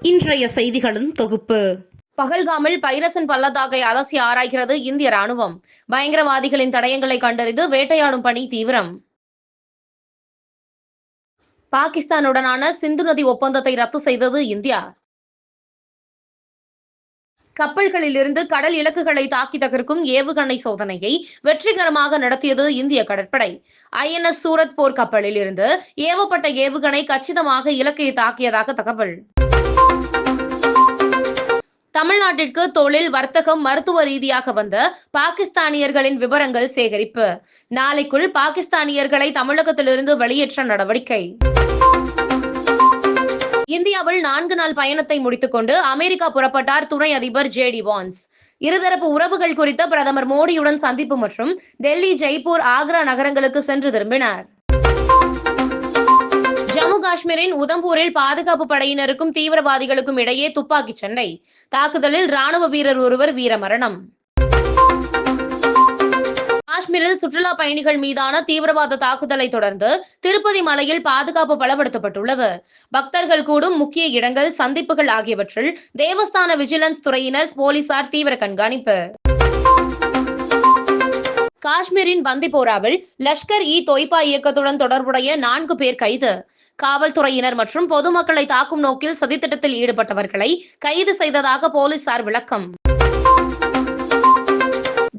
இன்றைய செய்திகளின் தொகுப்பு. பகல்காமில் பைரசன் பள்ளத்தாக்கை அலசி ஆராய்கிறது இந்திய ராணுவம். பயங்கரவாதிகளின் தடயங்களை கண்டறிந்து வேட்டையாடும் பணி தீவிரம். பாகிஸ்தானுடனான சிந்து நதி ஒப்பந்தத்தை ரத்து செய்தது இந்தியா. கப்பல்களிலிருந்து கடல் இலக்குகளை தாக்கி தகர்க்கும் ஏவுகணை சோதனையை வெற்றிகரமாக நடத்தியது இந்திய கடற்படை. ஐஎன்எஸ் சூரத் போர் கப்பலில் இருந்து ஏவப்பட்ட ஏவுகணை கச்சிதமாக இலக்கை தாக்கியதாக தகவல். தமிழ்நாட்டிற்கு தொழில் வர்த்தகம் மருத்துவ ரீதியாக வந்த பாகிஸ்தானியர்களின் விவரங்கள் சேகரிப்பு. நாளைக்குள் பாகிஸ்தானியர்களை தமிழகத்திலிருந்து வெளியேற்ற நடவடிக்கை. இந்தியாவில் நான்கு நாள் பயணத்தை முடித்துக்கொண்டு அமெரிக்கா புறப்பட்டார் துணை அதிபர் ஜே டி வான்ஸ். இருதரப்பு உறவுகள் குறித்த பிரதமர் மோடியுடன் சந்திப்பு மற்றும் டெல்லி ஜெய்ப்பூர் ஆக்ரா நகரங்களுக்கு சென்று திரும்பினார். ஜம்மு காஷ்மீரின் உதம்பூரில் பாதுகாப்பு படையினருக்கும் தீவிரவாதிகளுக்கும் இடையே துப்பாக்கிச் சண்டை. தாக்குதலில் ராணுவ வீரர் ஒருவர் வீரமரணம். காஷ்மீரில் சுற்றுலா பயணிகள் மீதான தீவிரவாத தாக்குதலை தொடர்ந்து திருப்பதி மலையில் பாதுகாப்பு பலப்படுத்தப்பட்டுள்ளது. பக்தர்கள் கூடும் முக்கிய இடங்கள் சந்திப்புகள் ஆகியவற்றில் தேவஸ்தான விஜிலன்ஸ் துறையினர் போலீசார் தீவிர கண்காணிப்பு. காஷ்மீரின் பந்திபோராவில் லஷ்கர் இ தொய்பா இயக்கத்துடன் தொடர்புடைய நான்கு பேர் கைது. காவல்துறையினர் மற்றும் பொதுமக்களை தாக்கும் நோக்கில் சதித்திட்டத்தில் ஈடுபட்டவர்களை கைது செய்ததாக போலீசார் விளக்கம்.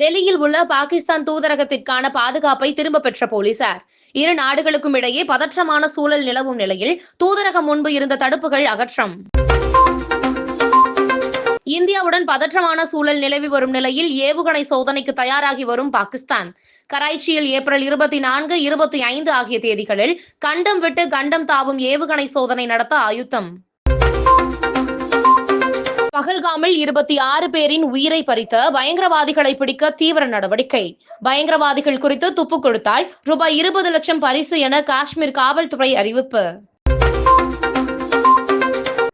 டெல்லியில் உள்ள பாகிஸ்தான் தூதரகத்திற்கான பாதுகாப்பை திரும்ப பெற்ற போலீசார். இரு நாடுகளுக்கும் இடையே பதற்றமான சூழல் நிலவும் நிலையில் தூதரகம் முன்பு இருந்த தடுப்புகள் அகற்றம். இந்தியாவுடன் பதற்றமான சூழல் நிலவி வரும் நிலையில் ஏவுகணை சோதனைக்கு தயாராகி வரும் பாகிஸ்தான். கராய்ச்சியில் ஏப்ரல் இருபத்தி நான்கு இருபத்தி ஐந்து ஆகிய தேதிகளில் கண்டம் விட்டு கண்டம் தாவும் ஏவுகணை சோதனை நடத்த ஆயுத்தம். பகல்காமில் இருபத்தி ஆறு பேரின் உயிரை பறித்த பயங்கரவாதிகளை பிடிக்க தீவிர நடவடிக்கை. பயங்கரவாதிகள் குறித்து துப்பு கொடுத்தால் ரூபாய் இருபது லட்சம் பரிசு என காஷ்மீர் காவல்துறை அறிவிப்பு.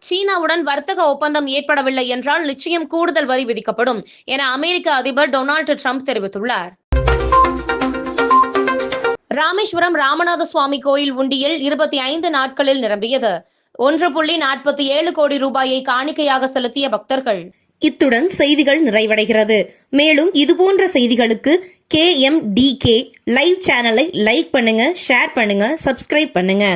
சீனாவுடன் வர்த்தக ஒப்பந்தம் ஏற்படவில்லை என்றால் நிச்சயம் கூடுதல் வரி விதிக்கப்படும் என அமெரிக்க அதிபர் டொனால்டு ட்ரம்ப் தெரிவித்துள்ளார். ராமேஸ்வரம் ராமநாத சுவாமி கோயில் உண்டியல் இருபத்தி ஐந்து நாட்களில் நிரம்பியது. ஒன்று புள்ளி நாற்பத்தி ஏழு கோடி ரூபாயை காணிக்கையாக செலுத்திய பக்தர்கள். இத்துடன் செய்திகள் நிறைவடைகிறது. மேலும் இதுபோன்ற செய்திகளுக்கு K M T K live சேனலை லைக் பண்ணுங்க ஷேர் பண்ணுங்க சப்ஸ்கிரைப் பண்ணுங்க.